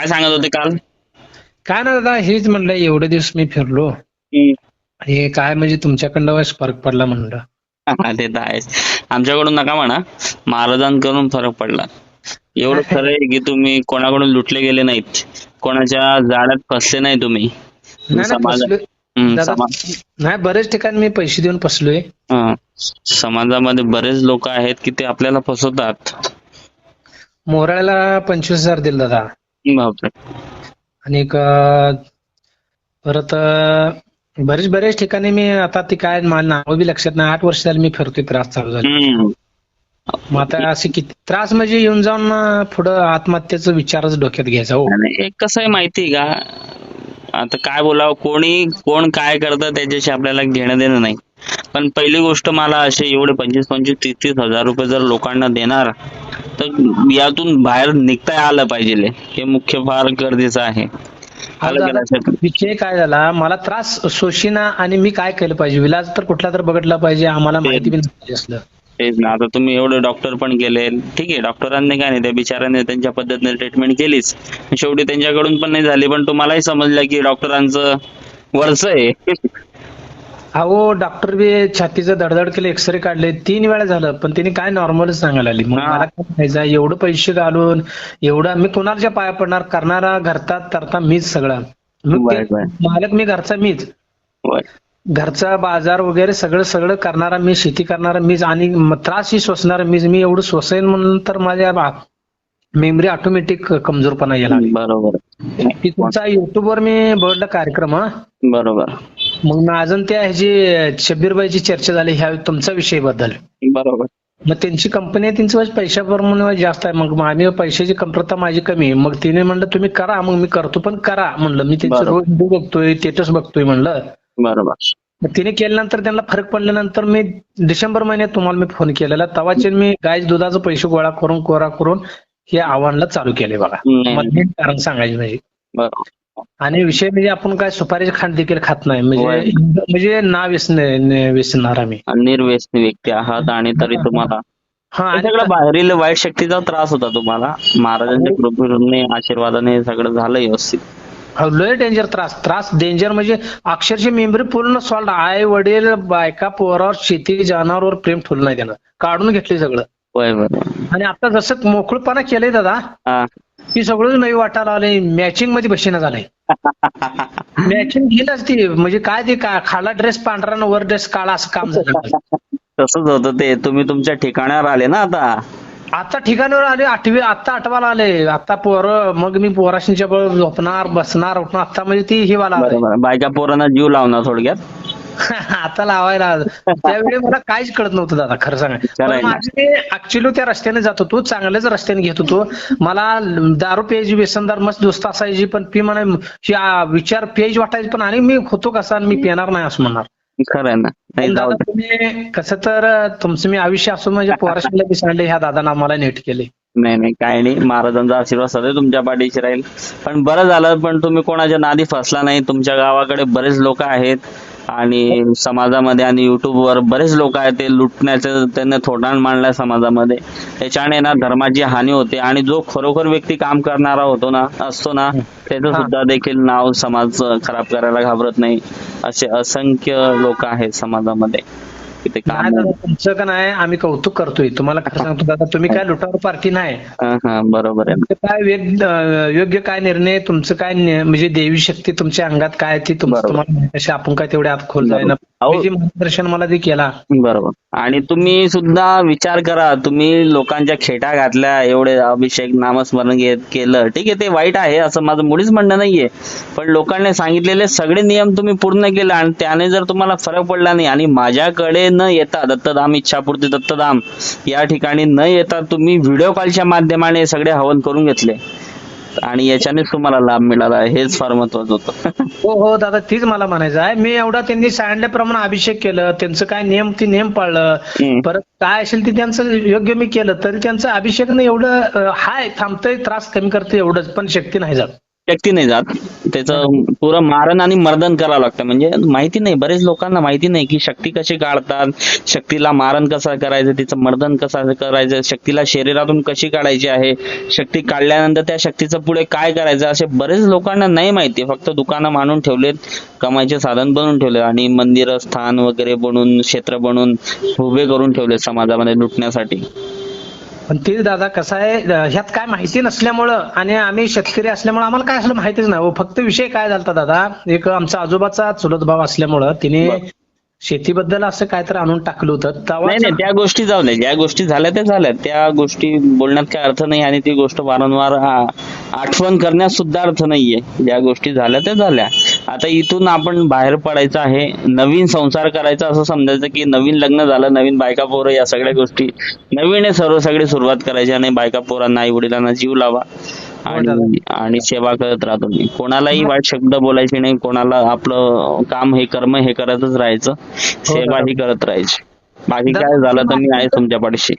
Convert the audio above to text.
काय सांगत होते काल? काय ना दादा हेच म्हणलं एवढे दिवस मी फिरलो. हे काय म्हणजे तुमच्याकडनं फरक पडला म्हणलं? ते तर आहेच आमच्याकडून नका म्हणा. महाराजांकडून फरक पडला. एवढं खरं आहे की तुम्ही कोणाकडून लुटले गेले नाहीत. कोणाच्या जाळ्यात फसले नाही तुम्ही. नाही बरेच ठिकाणी मी पैसे देऊन फसलोय. समाजामध्ये बरेच लोक आहेत की ते आपल्याला फसवतात. मोराळ्याला पंचवीस हजार दिले दादा. बापरे. आणि परत बरेच बरेच ठिकाणी मी आता ती काय मला नाव बी लक्षात नाही. आठ वर्ष झाली मी फिरतोय त्रास चालू झाला. मग आता असे किती त्रास म्हणजे येऊन जाऊन पुढं आत्महत्येचा विचारच डोक्यात घ्यायचा हो. एक कसं आहे माहिती का? आता काय बोलावं कोणी कोण काय करतं त्याच्याशी आपल्याला घेणं देणं नाही. पण पहिली गोष्ट मला असे एवढे पंचवीस पंचवीस तीस तीस हजार रुपये जर लोकांना देणार तर यातून बाहेर निघता आलं पाहिजे हे. मुख्य फार गरजेचं आहे? विषय काय झाला? मला त्रास सोशीना आणि मी काय केलं पाहिजे? विलाज तर कुठला तर बघितला पाहिजे आम्हाला माहिती असलं. तेच ना. आता तुम्ही एवढे डॉक्टर पण गेले. ठीक आहे डॉक्टरांनी काय नाही त्या बिचाऱ्याने त्यांच्या पद्धतीने ट्रीटमेंट केलीच. शेवटी त्यांच्याकडून पण नाही झाली पण तुम्हालाही समजलं की डॉक्टरांचं वरच आहे. अहो डॉक्टर बी छातीचं धडधड केलं एक्सरे काढले तीन वेळा झालं पण त्यांनी काय नॉर्मलच सांगायला आली मग. मला काय म्हणायचं एवढं पैसे घालून एवढं मी कुणाच्या पाया पडणार करणारा घरता तरता मीच सगळा. मालक मी घरचा मीच. घरचा बाजार वगैरे सगळं सगळं करणारा मी शेती करणारा मीच आणि त्रासही सोसणारा मीच मी एवढं सोसेन म्हणून तर माझ्या मेमरी ऑटोमॅटिक कमजोरपणा यायला बरोबर तुमचा युट्यूबवर मी बघितला कार्यक्रम हा बरोबर. मग मी अजून त्या ह्याची शब्बीरबाईची चर्चा झाली ह्या तुमच्या विषयीबद्दल. बरोबर. मग त्यांची कंपनी आहे त्यांचं पैशा प्रमाणे जास्त आहे. मग आम्ही पैशाची कमतरता माझी कमी आहे. मग तिने म्हणलं तुम्ही करा मग मी करतो पण करा म्हणलं. मी त्यांचं. रोज बघतोय स्टेटस बघतोय म्हणलं. बरोबर. तिने केल्यानंतर त्यांना फरक पडल्यानंतर मी डिसेंबर महिन्यात तुम्हाला मी फोन केलेला. तवाचे मी गाय दुधाचे पैसे गोळा करून कोरा करून हे आव्हानला चालू केले बघा. नाही. मग कारण सांगायचे म्हणजे बरोबर. आणि विषय म्हणजे आपण काय सुपारीचे खांड देखील खात नाही. होय. म्हणजे म्हणजे ना व्यसन व्यसणार आम्ही. निर्व्यसनी व्यक्ती आहात आणि तरी तुम्हाला हा हे आणि सगळं बाहेरील वाईट शक्तीचा त्रास होता तुम्हाला. महाराजांच्या कृपेने आशीर्वादाने हे सगळं झालं व्यवस्थित. अहो, लय डेंजर त्रास. त्रास डेंजर म्हणजे अक्षरशः मेमरी पूर्ण सॉल्ड आई वडील बायका पोरावर शेती जनावरवर प्रेम ठेवलं नाही त्यानं. काढून घेतले सगळं. होय बरोबर. आणि आता जसं मोकळपणा केलंय दादा हा. ती सगळं नवी वाटायला आलंय मॅचिंगमध्ये बसेना झालंय. मॅचिंग घेईलच ती म्हणजे काय ते का खाला ड्रेस पांढरा वर ड्रेस काळा असं काम झालं तसंच होतं ते. तुम्ही तुमच्या ठिकाणावर आले ना आता? आता ठिकाणावर आले आठवी आता आठवाला आले. आता पोरं मग मी पोराशींच्या झोपणार बसणार उठणार. आता म्हणजे ती ही वाला बायका पोरांना जीव लावणार थोडक्यात? आता लावायला त्यावेळी मला काहीच कळत नव्हतं दादा खरं सांगा. माझे ऍक्च्युली त्या रस्त्याने जात होतो चांगल्याच रस्त्याने घेत होतो. मला दारू प्यायची व्यसनदार मस्त दोस्त असायची पण पी म्हणा विचार प्यायची वाटायची पण आणि मी होतो कसा आणि मी पिणार नाही असं म्हणणार. खरं ना. तुम्ही कसं तर तुमचं मी आयुष्य असून माझ्या पोराशीला मी सांगले ह्या दादानं आम्हाला नीट केले. नाही नाही काय नाही. महाराजांचा आशीर्वाद सदैव तुमच्या पाठीशी राहील. पण बरं झालं पण तुम्ही कोणाच्या नादी फसला नाही. तुमच्या गावाकडे बरेच लोक आहेत. आणि समाजामध्ये आणि युट्यूबवर बरेच लोक आहेत ते लुटण्याचं त्यांनी थोटाण मांडलाय समाजामध्ये. त्याच्याने ना धर्माची हानी होते आणि जो खरोखर व्यक्ती काम करणारा होतो ना असतो ना त्याचं. सुद्धा देखील नाव समाज खराब करायला घाबरत नाही. असे असंख्य लोक आहेत समाजामध्ये. की ते काम तुमचं का नाही आम्ही कौतुक करतोय तुम्हाला खरं सांगतो दादा तुम्ही काय लुटावर पार्टी नाही हा हा बरोबर आहे काय योग्य काय निर्णय तुमचं काय म्हणजे देवी शक्ती तुमच्या अंगात काय ती. तुम्हाला. आपण काय तेवढे आत खोल बरोबर. अहो. मार्गदर्शन मला ते केला. बरोबर. आणि तुम्ही सुद्धा विचार करा. तुम्ही लोकांच्या खेटा घातल्या एवढे अभिषेक नामस्मरण घेत केलं. ठीक आहे ते वाईट आहे असं माझं मुळीच म्हणणं नाहीये. पण लोकांनी सांगितलेले सगळे नियम तुम्ही पूर्ण केले आणि त्याने जर तुम्हाला फरक पडला नाही आणि माझ्याकडे न येता दत्तधाम इच्छापूर्ती दत्तधाम या ठिकाणी न येता तुम्ही व्हिडिओ कॉलच्या माध्यमाने सगळे हवन करून घेतले. आणि याच्यानेच तुम्हाला लाभ मिळाला. हेच फार महत्वाचं होतं. हो हो दादा तीच मला म्हणायचं आहे. मी एवढा त्यांनी सांगितल्याप्रमाणे अभिषेक केलं त्यांचं काय नियम ते नियम पाळलं. परत काय असेल ते त्यांचं योग्य मी केलं तरी त्यांचं अभिषेकनं एवढं हाय थांबतंय त्रास कमी करते एवढंच पण शक्ती नाही जात. शक्ती नाही जात. त्याचं पुरं मारण आणि मर्दन करावं लागतं. म्हणजे माहिती नाही. बरेच लोकांना माहिती नाही की शक्ती कशी काढतात शक्तीला मारण कसं करायचं तिचं मर्दन कसं करायचं शक्तीला शरीरातून कशी काढायची आहे शक्ती काढल्यानंतर त्या शक्तीचं पुढे काय करायचं असे बरेच लोकांना नाही माहिती. फक्त दुकानं मांडून ठेवलेत कमाईचे साधन बनवून ठेवले आणि मंदिर स्थान वगैरे बनवून क्षेत्र बनवून उभे करून ठेवले समाजामध्ये लुटण्यासाठी. पण ते दादा कसं आहे ह्यात काय माहिती नसल्यामुळं आणि आम्ही शेतकरी असल्यामुळे आम्हाला काय असलं माहितीच नाही. फक्त विषय काय झालता दादा एक आमचा आजोबाचा चुलत भाव असल्यामुळं तिने. शेतीबद्दल असं काहीतरी आणून टाकलं होतं. नाही नाही त्या गोष्टी जाऊ दे ज्या गोष्टी झाल्या त्या झाल्या. त्या गोष्टी बोलण्यात काय अर्थ नाही आणि ती गोष्ट वारंवार आठवण करण्यात सुद्धा अर्थ नाहीये. ज्या गोष्टी झाल्या त्या झाल्या. आता इथून आपण बाहेर पडायचं आहे नवीन संसार करायचा असं समजायचं की नवीन लग्न झालं नवीन बायका पोरं या सगळ्या गोष्टी. नवीन सर्व सगळी सुरुवात करायची आणि बायका पोरांना आई वडिलांना जीव लावा. आणि आणि सेवा करत राहा तुम्ही. कोणालाही वाईट शब्द बोलायचे नाही कोणाला आपलं काम हे कर्म हे करतच राहायचं. सेवा ही करत राहायची. बाकी काय झालं तर मी आहे तुमच्या पाठीशी.